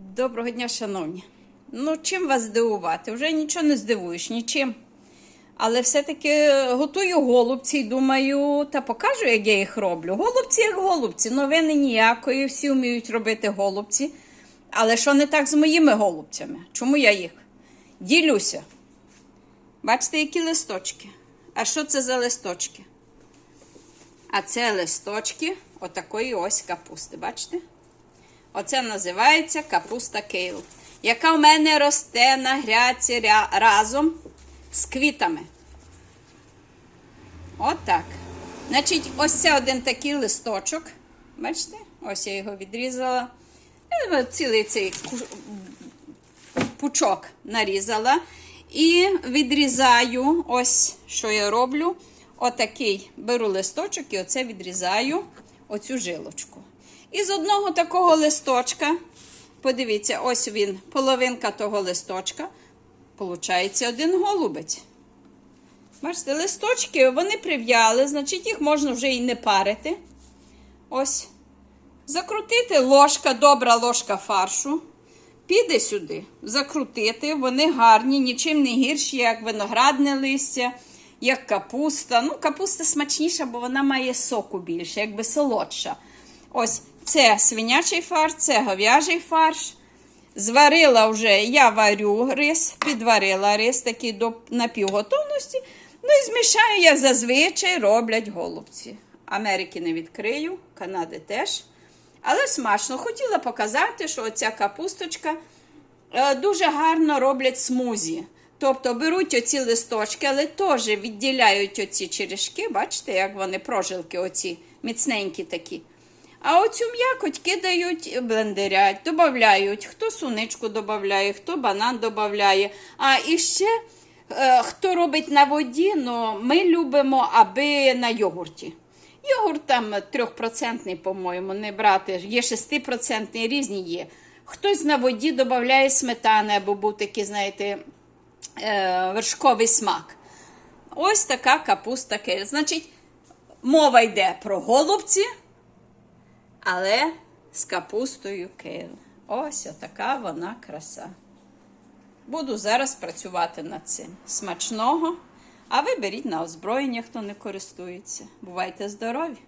Доброго дня, шановні. Ну, чим вас здивувати? Вже нічого не здивуєш, нічим. Але все-таки готую голубці і думаю, та покажу, як я їх роблю. Голубці як голубці, новини ніякої, всі вміють робити голубці. Але що не так з моїми голубцями? Чому я їх? Ділюся. Бачите, які листочки. А що це за листочки? А це листочки отакої ось капусти. Бачите? Оце називається капуста кейл, яка в мене росте на гряці разом з квітами. От. Значить, ось це один такий листочок. Бачите? Ось я його відрізала. Е, Цілий цей пучок нарізала. І відрізаю, ось що я роблю. Отакий беру листочок і оце відрізаю оцю жилочку. І з одного такого листочка, подивіться, ось він, половинка того листочка, получається один голубець. Бачите, листочки вони прив'яли, значить їх можна вже і не парити. Ось. Закрутити ложка, добра ложка фаршу. Піде сюди, закрутити, вони гарні, нічим не гірші, як виноградне листя, як капуста. Ну, капуста смачніша, бо вона має соку більше, якби солодша. Ось це свинячий фарш, це говяжий фарш. Зварила вже, я варю рис, підварила рис такий до напівготовності. Ну і змішаю, як зазвичай роблять голубці. Америки не відкрию, Канади теж. Але смачно. Хотіла показати, що оця капусточка е, дуже гарно роблять смузі. Тобто беруть оці листочки, але теж відділяють оці черешки, бачите, як вони прожилки, оці міцненькі такі. А оцю м'якоть кидають, блендерять, додають. Хто суничку додає, хто банан додає. А і ще е, хто робить на воді, ну, ми любимо, аби на йогурті. Йогурт там 3%, по-моєму, не брати. Є 6% різні є. Хтось на воді додає сметани, або був такий, знаєте, е, вершковий смак. Ось така капуста. Значить, мова йде про голубці, але з капустою кейл. Ось така вона краса. Буду зараз працювати над цим. Смачного. А ви беріть на озброєння, хто не користується. Бувайте здорові!